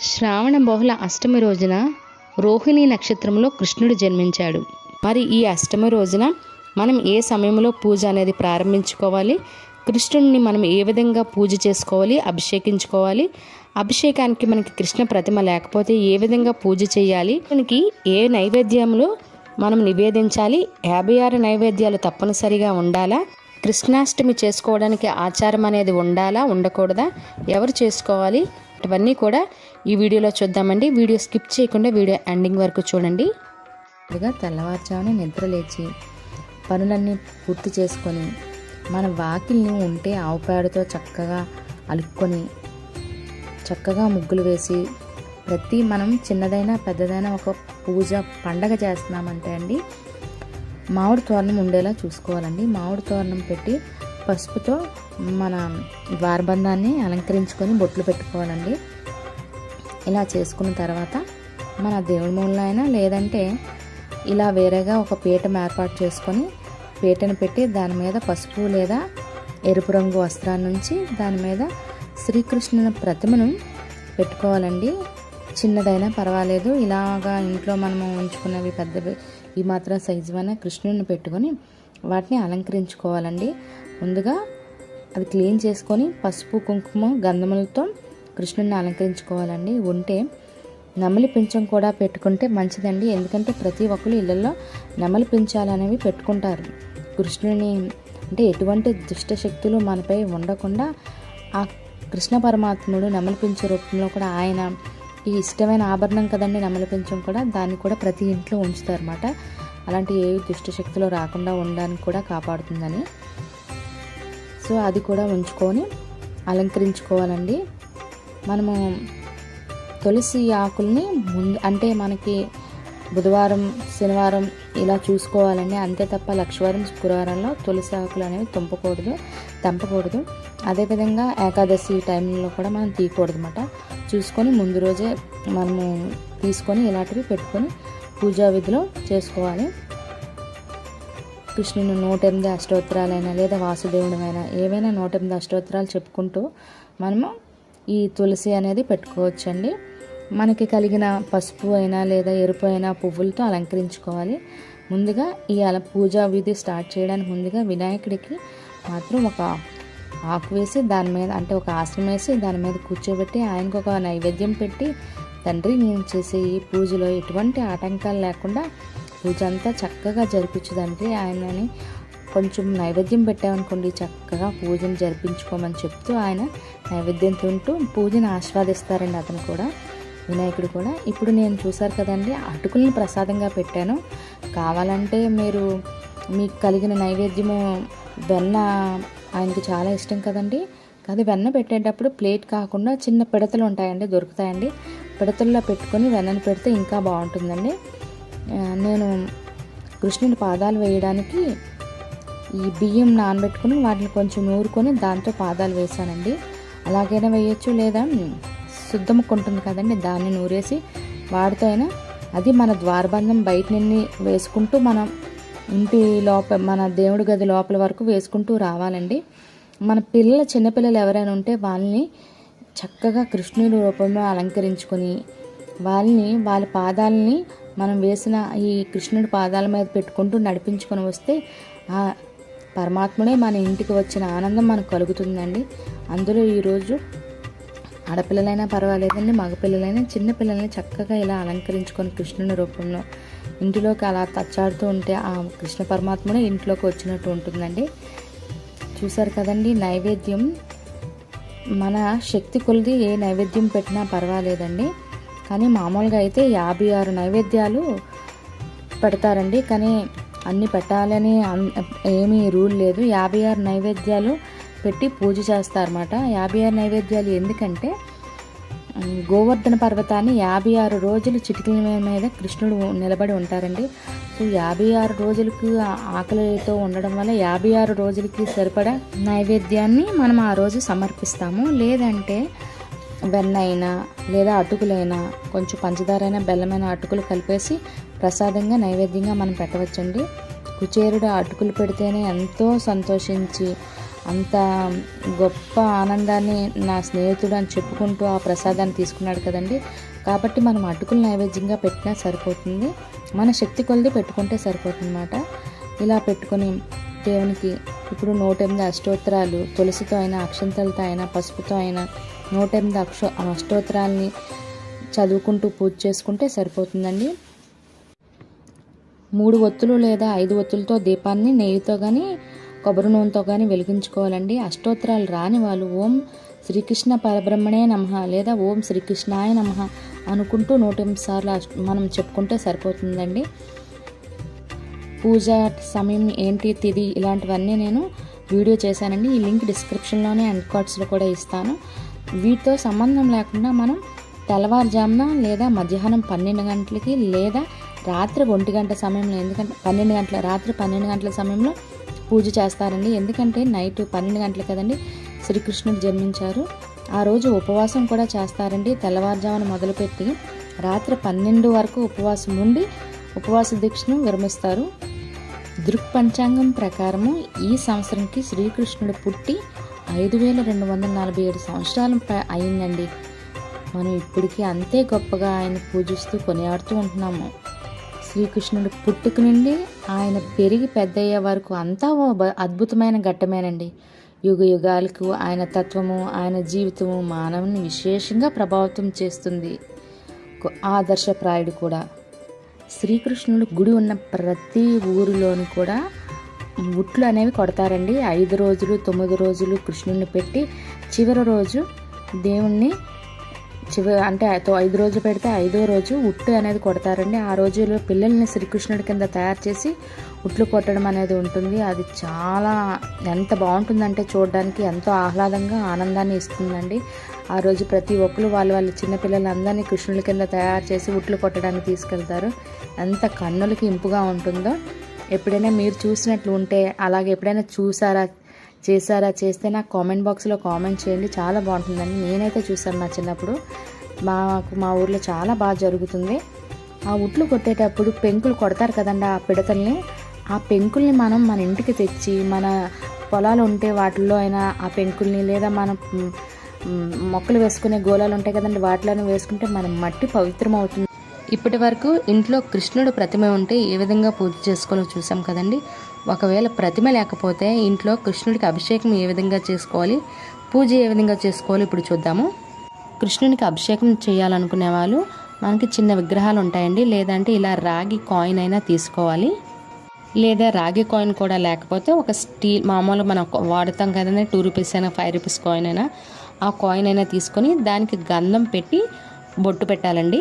శ్రావణ బహుళ అష్టమి రోజున రోహిణి నక్షత్రంలో కృష్ణుడు జన్మించాడు. మరి ఈ అష్టమి రోజున మనం ఏ సమయంలో పూజ అనేది ప్రారంభించుకోవాలి? కృష్ణుడిని మనం ఏ విధంగా పూజ చేసుకోవాలి? అభిషేకించుకోవాలి? అభిషేకానికి మనకి కృష్ణ ప్రతిమ లేకపోతే ఏ విధంగా పూజ చేయాలి? మనకి ఏ నైవేద్యంలో మనం నివేదించాలి? యాభై ఆరు నైవేద్యాలు తప్పనిసరిగా ఉండాలా? కృష్ణాష్టమి చేసుకోవడానికి ఆచారం అనేది ఉండాలా? ఉండకూడదా? ఎవరు చేసుకోవాలి? ఇవన్నీ కూడా ఈ వీడియోలో చూద్దామండి. వీడియో స్కిప్ చేయకుండా వీడియో ఎండింగ్ వరకు చూడండి. ముందుగా తెల్లవారుజామున నిద్ర లేచి పనులన్నీ పూర్తి చేసుకొని మన వాకిల్ని ఉంటే ఆవు పేడతో చక్కగా అలుక్కొని చక్కగా ముగ్గులు వేసి ప్రతి మనం చిన్నదైనా పెద్దదైనా ఒక పూజ పండగ చేస్తున్నామంటే అండి మామిడి తోరణం ఉండేలా చూసుకోవాలండి. మామిడి తోరణం పెట్టి పసుపుతో మన ద్వారబంధాన్ని అలంకరించుకొని బొట్లు పెట్టుకోవాలండి. ఇలా చేసుకున్న తర్వాత మన దేవుడి మూలలో అయినా లేదంటే ఇలా వేరేగా ఒక పీఠం ఏర్పాటు చేసుకొని పీటను పెట్టి దాని మీద పసుపు లేదా ఎరుపు రంగు వస్త్రాన్నించి దాని మీద శ్రీకృష్ణుని ప్రతిమను పెట్టుకోవాలండి. చిన్నదైనా పర్వాలేదు. ఇలాగా ఇంట్లో మనము ఉంచుకున్నవి పెద్దవి ఈ మాత్రం సైజు అయినా కృష్ణుని పెట్టుకొని వాటిని అలంకరించుకోవాలండి. ముందుగా అది క్లీన్ చేసుకొని పసుపు కుంకుమ గంధములతో కృష్ణుని అలంకరించుకోవాలండి. ఉంటే నెమలి పింఛం కూడా పెట్టుకుంటే మంచిదండి. ఎందుకంటే ప్రతి ఒక్కరు ఇళ్ళల్లో నెమలి పించాలు అనేవి పెట్టుకుంటారు. కృష్ణుని అంటే ఎటువంటి దుష్ట శక్తులు మనపై ఉండకుండా ఆ కృష్ణ పరమాత్ముడు నెమలిపించే రూపంలో కూడా ఆయన ఈ ఇష్టమైన ఆభరణం కదండి నెమలిపించం కూడా దాన్ని కూడా ప్రతి ఇంట్లో ఉంచుతారు అనమాట అలాంటి ఏ దుష్ట శక్తులు రాకుండా ఉండడానికి కూడా కాపాడుతుందని. సో అది కూడా ఉంచుకొని అలంకరించుకోవాలండి. మనము తులసి ఆకుల్ని ముందు అంటే మనకి బుధవారం శనివారం ఇలా చూసుకోవాలండి. అంతే తప్ప లక్షవారం శుక్రవారంలో తులసి ఆకులు అనేవి తుంపకూడదు తెంపకూడదు. అదేవిధంగా ఏకాదశి టైంలో కూడా మనం తీయకూడదు అనమాట చూసుకొని ముందు రోజే మనము తీసుకొని ఇలాంటివి పెట్టుకొని పూజా విధిలో చేసుకోవాలి. కృష్ణుని నూట ఎనిమిది అష్టోత్తరాలైనా లేదా వాసుదేవుడమైనా ఏవైనా నూట ఎనిమిది అష్టోత్తరాలు చెప్పుకుంటూ మనము ఈ తులసి అనేది పెట్టుకోవచ్చండి. మనకి కలిగిన పసుపు అయినా లేదా ఎరుపు అయినా పువ్వులతో అలంకరించుకోవాలి. ముందుగా ఈ అల పూజా విధి స్టార్ట్ చేయడానికి ముందుగా వినాయకుడికి మాత్రం ఒక ఆకు వేసి దాని మీద అంటే ఒక ఆశ్రమం వేసి దాని మీద కూర్చోబెట్టి ఆయనకు ఒక నైవేద్యం పెట్టి తండ్రి నేను చేసే ఈ పూజలో ఎటువంటి ఆటంకాలు లేకుండా పూజంతా చక్కగా జరిపించదండి ఆయనని కొంచెం నైవేద్యం పెట్టామనుకోండి చక్కగా పూజను జరిపించుకోమని చెప్తూ ఆయన నైవేద్యం తింటూ పూజను ఆస్వాదిస్తారండి అతను కూడా వినాయకుడు కూడా. ఇప్పుడు నేను చూసారు కదండి అటుకుల్ని ప్రసాదంగా పెట్టాను. కావాలంటే మీరు మీకు కలిగిన నైవేద్యము వెన్న ఆయనకి చాలా ఇష్టం కదండి. అది వెన్న పెట్టేటప్పుడు ప్లేట్ కాకుండా చిన్న పిడతలు ఉంటాయండి దొరుకుతాయండి. పిడతల్లో పెట్టుకొని వెన్నను పెడితే ఇంకా బాగుంటుందండి. నేను కృష్ణుడి పాదాలు వేయడానికి ఈ బియ్యం నానబెట్టుకుని వాటిని కొంచెం నూరుకొని దాంతో పాదాలు వేసానండి అలాగైనా వేయచ్చు లేదా శుద్ధముకుంటుంది కదండి దాన్ని నూరేసి వాడితో అయినా అది మన ద్వారబంధం బయట నుండి వేసుకుంటూ మనం ఇంటి లోపల మన దేవుడి గది లోపల వరకు వేసుకుంటూ రావాలండి. మన పిల్లల చిన్నపిల్లలు ఎవరైనా ఉంటే వాళ్ళని చక్కగా కృష్ణుడి రూపంలో అలంకరించుకొని వాళ్ళని వాళ్ళ పాదాలని మనం వేసిన ఈ కృష్ణుడి పాదాల మీద పెట్టుకుంటూ నడిపించుకొని వస్తే ఆ పరమాత్ముడే మన ఇంటికి వచ్చిన ఆనందం మనకు కలుగుతుందండి. అందులో ఈరోజు ఆడపిల్లలైనా పర్వాలేదండి మగపిల్లలైనా చిన్నపిల్లల్ని చక్కగా ఇలా అలంకరించుకొని కృష్ణుని రూపంలో ఇంటిలోకి అలా తచ్చాడుతూ ఉంటే ఆ కృష్ణ పరమాత్ముడే ఇంట్లోకి వచ్చినట్టు ఉంటుందండి. చూసారు కదండి నైవేద్యం మన శక్తి కొలిది ఏ నైవేద్యం పెట్టినా పర్వాలేదండి. కానీ మామూలుగా అయితే యాభై ఆరు నైవేద్యాలు పెడతారండి. కానీ అన్ని పెట్టాలని ఏమీ రూల్ లేదు. యాభై ఆరు నైవేద్యాలు పెట్టి పూజ చేస్తారన్నమాట. యాభై ఆరు నైవేద్యాలు ఎందుకంటే గోవర్ధన పర్వతాన్ని యాభై ఆరు రోజులు చిటికల మీద కృష్ణుడు నిలబడి ఉంటారండి. సో యాభై ఆరు రోజులకు ఆకలితో ఉండడం వల్ల యాభై ఆరు రోజులకి సరిపడా నైవేద్యాన్ని మనం ఆ రోజు సమర్పిస్తాము. లేదంటే వెన్న అయినా లేదా అటుకులైనా కొంచెం పంచదారైనా బెల్లమైన అటుకులు కలిపేసి ప్రసాదంగా నైవేద్యంగా మనం పెట్టవచ్చండి. కుచేరుడు అటుకులు పెడితేనే ఎంతో సంతోషించి అంత గొప్ప ఆనందాన్ని నా స్నేహితుడు అని చెప్పుకుంటూ ఆ ప్రసాదాన్ని తీసుకున్నాడు కదండి. కాబట్టి మనం అటుకులు నైవేద్యంగా పెట్టినా సరిపోతుంది. మన శక్తి కొలది పెట్టుకుంటే సరిపోతుందన్నమాట. ఇలా పెట్టుకొని దేవునికి ఇప్పుడు నూట ఎనిమిది అష్టోత్తరాలు తులసితో అయినా అక్షంతలతో అయినా పసుపుతో అయినా నూట ఎనిమిది అక్ష అష్టోత్తరాలని చదువుకుంటూ పూజ చేసుకుంటే సరిపోతుందండి. మూడు ఒత్తులు లేదా ఐదు ఒత్తులతో దీపాన్ని నెయ్యితో కానీ కొబ్బరి నూనెతో కానీ వెలిగించుకోవాలండి. అష్టోత్తరాలు రాని వాళ్ళు ఓం శ్రీకృష్ణ పరబ్రహ్మణే నమ లేదా ఓం శ్రీకృష్ణాయ నమ అనుకుంటూ నూట ఎనిమిది సార్లు మనం చెప్పుకుంటే సరిపోతుందండి. పూజ సమయం ఏంటి తిది ఇలాంటివన్నీ నేను వీడియో చేశానండి. ఈ లింక్ డిస్క్రిప్షన్లోనే అండ్ కార్డ్స్లో కూడా ఇస్తాను. వీటితో సంబంధం లేకుండా మనం తెల్లవారుజామున లేదా మధ్యాహ్నం పన్నెండు గంటలకి లేదా రాత్రి ఒంటి గంట సమయంలో ఎందుకంటే పన్నెండు గంటల రాత్రి పన్నెండు గంటల సమయంలో పూజ చేస్తారండి. ఎందుకంటే నైట్ పన్నెండు గంటలు కదండి శ్రీకృష్ణుడు జన్మించారు. ఆ రోజు ఉపవాసం కూడా చేస్తారండి. తెల్లవారుజామున మొదలుపెట్టి రాత్రి పన్నెండు వరకు ఉపవాసం ఉండి ఉపవాస దీక్షను విరమిస్తారు. దృక్పంచాంగం ప్రకారము ఈ సంవత్సరంకి శ్రీకృష్ణుడు పుట్టి ఐదు వేల రెండు వందల నలభై ఏడు సంవత్సరాలు అయిందండి. మనం ఇప్పటికీ అంతే గొప్పగా ఆయన పూజిస్తూ కొనియాడుతూ ఉంటున్నాము. శ్రీకృష్ణుడు పుట్టుక నుండి ఆయన పెరిగి పెద్దయ్యే వరకు అంతా ఓ అద్భుతమైన ఘట్టమేనండి. యుగ యుగాలకు ఆయన తత్వము ఆయన జీవితము మానవుని విశేషంగా ప్రభావితం చేస్తుంది. ఆదర్శప్రాయుడు కూడా. శ్రీకృష్ణుడు గుడి ఉన్న ప్రతి ఊరిలోని కూడా ఉట్లు అనేవి కొడతారండి. ఐదు రోజులు తొమ్మిది రోజులు కృష్ణుడిని పెట్టి చివరి రోజు దేవుణ్ణి చివ అంటే ఐదు రోజులు పెడితే ఐదో రోజు ఉట్టు అనేది కొడతారండి. ఆ రోజుల్లో పిల్లల్ని శ్రీకృష్ణుడి కింద తయారు చేసి ఉట్లు కొట్టడం అనేది ఉంటుంది. అది చాలా ఎంత బాగుంటుందంటే చూడడానికి ఎంతో ఆహ్లాదంగా ఆనందాన్ని ఇస్తుందండి. ఆ రోజు ప్రతి ఒక్కరు వాళ్ళ వాళ్ళ చిన్నపిల్లలందరినీ కృష్ణుడి కింద తయారు చేసి ఉట్లు కొట్టడానికి తీసుకెళ్తారు. ఎంత కన్నులకి ఇంపుగా ఉంటుందో. ఎప్పుడైనా మీరు చూసినట్లు ఉంటే అలాగే ఎప్పుడైనా చూసారా చేశారా చేస్తే నాకు కామెంట్ బాక్స్లో కామెంట్ చేయండి. చాలా బాగుంటుందండి. నేనైతే చూసాను నా చిన్నప్పుడు. మాకు మా ఊర్లో చాలా బాగా జరుగుతుంది. ఆ ఉట్లు కొట్టేటప్పుడు పెంకులు కొడతారు కదండి ఆ పిడతల్ని ఆ పెంకుల్ని మనం మన ఇంటికి తెచ్చి మన పొలాలు ఉంటే వాటిల్లో అయినా ఆ పెంకుల్ని లేదా మన మొక్కలు వేసుకునే గోళాలు ఉంటాయి కదండి వాటిలోనే వేసుకుంటే మన మట్టి పవిత్రం అవుతుంది ఇప్పటి వరకు ఇంట్లో కృష్ణుడు ప్రతిమ ఉంటే ఏ విధంగా పూజ చేసుకోవాలో చూసాం కదండి. ఒకవేళ ప్రతిమ లేకపోతే ఇంట్లో కృష్ణుడికి అభిషేకం ఏ విధంగా చేసుకోవాలి పూజ ఏ విధంగా చేసుకోవాలి ఇప్పుడు చూద్దాము. కృష్ణునికి అభిషేకం చేయాలనుకునే వాళ్ళు మనకి చిన్న విగ్రహాలు ఉంటాయండి. లేదంటే ఇలా రాగి కాయిన్ అయినా తీసుకోవాలి. లేదా రాగి కాయిన్ కూడా లేకపోతే ఒక స్టీల్ మామూలుగా మనం వాడుతాం కదండి. టూ రూపీస్ అయినా ఫైవ్ రూపీస్ కాయిన్ అయినా ఆ కాయిన్ అయినా తీసుకొని దానికి గంధం పెట్టి బొట్టు పెట్టాలండి.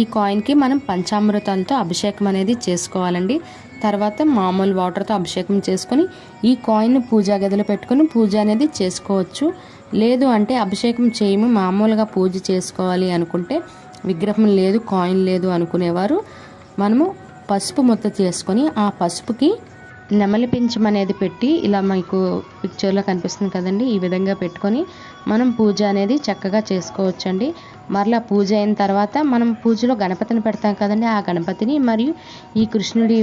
ఈ కాయిన్కి మనం పంచామృతాలతో అభిషేకం అనేది చేసుకోవాలండి. తర్వాత మామూలు వాటర్తో అభిషేకం చేసుకొని ఈ కాయిన్ పూజా గదిలో పెట్టుకొని పూజ అనేది చేసుకోవచ్చు. లేదు అంటే అభిషేకం చేయము మామూలుగా పూజ చేసుకోవాలి అనుకుంటే విగ్రహం లేదు కాయిన్ లేదు అనుకునేవారు. మనము పసుపు ముద్ద చేసుకొని ఆ పసుపుకి నెమలి పింఛం అనేది పెట్టి ఇలా మీకు పిక్చర్లో కనిపిస్తుంది కదండి ఈ విధంగా పెట్టుకొని మనం పూజ అనేది చక్కగా చేసుకోవచ్చండి. మరలా పూజ అయిన తర్వాత మనం పూజలో గణపతిని పెడతాం కదండి ఆ గణపతిని మరియు ఈ కృష్ణుడి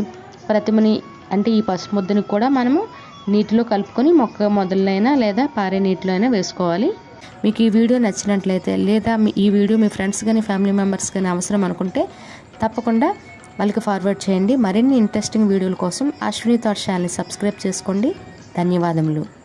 ప్రతిమని అంటే ఈ పసుపు ముద్దని కూడా మనము నీటిలో కలుపుకొని మొక్క మొదలైనా లేదా పారే నీటిలో అయినా వేసుకోవాలి. మీకు ఈ వీడియో నచ్చినట్లయితే లేదా మీ ఈ వీడియో మీ ఫ్రెండ్స్ కానీ ఫ్యామిలీ మెంబర్స్ కానీ అవసరం అనుకుంటే తప్పకుండా వాళ్ళకి ఫార్వర్డ్ చేయండి. మరిన్ని ఇంట్రెస్టింగ్ వీడియోల కోసం అశ్విని థాట్ ఛానల్ని సబ్స్క్రైబ్ చేసుకోండి. ధన్యవాదములు.